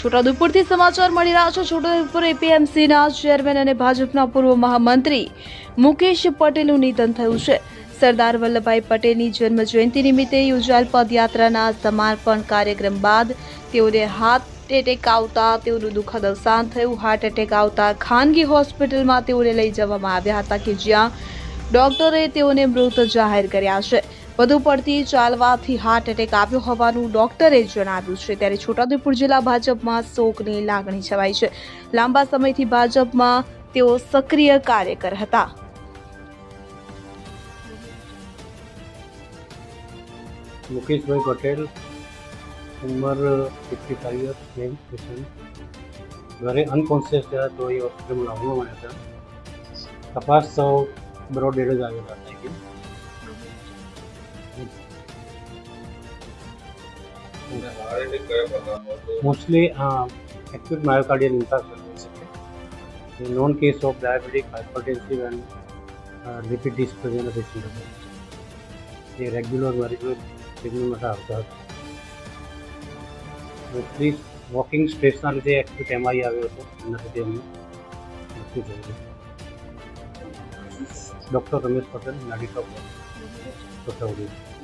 છોટાઉદેપુરથી સમાચાર મળી રહ્યા છે. છોટાઉદેપુર એપીએમસીના ચેરમેન અને ભાજપના પૂર્વ મહામંત્રી મુકેશ પટેલનું નિધન થયું છે. સરદાર વલ્લભભાઈ પટેલની જન્મ જયંતિ નિમિત્તે યોજાયેલ પદયાત્રાના સમર્પણ કાર્યક્રમ બાદ તેઓને હાર્ટ એટેક આવતા, તેઓનું દુઃખદ અવસાન થયું. હાર્ટ એટેક આવતા ખાનગી હોસ્પિટલમાં તેઓને લઈ જવામાં આવ્યા હતા કે જ્યાં ડોક્ટરે તેઓને મૃત જાહેર કર્યા છે. વધુ પડતી ચાલવાથી હાર્ટ એટેક આવ્યો હોવાનું ડોક્ટરે જણાવ્યું છે. ત્યારે છોટાઉદેપુર જિલ્લા ભાજપમાં શોકની લાગણી છવાઈ છે. લાંબા સમયથી ભાજપમાં તેઓ સક્રિય કાર્યકર હતા. મુકેશભાઈ પટેલ, ઉંમર fifty five years man patient ઘરે અનકોન્શિયસ થયા તો એ હોસ્પિટલમાં લાવવામાં આવ્યા હતા. તપાસ સૌ બ્રોડ ડેડ જ આવેલા હતા. મોસ્ટલી એક્યુટ માયોકાર્ડિયલ ઇન્ફાર્ક્શન હોઈ શકે known case of diabetic hypertensive and lipid ડિસ્પ્લેઝના patient એ રેગ્યુલર રેગ્યુલર ટ્રીટમેન્ટમાં આવતા હતા મોસ્ટલી વોકિંગ સ્ટ્રેસના લીધે એક્યુટ એમઆઈ આવ્યો હતો એના લીધે એમને મૃત્યુ થયું ડૉક્ટર રમેશ પટેલ મેડિકલ છોટાઉદેપુર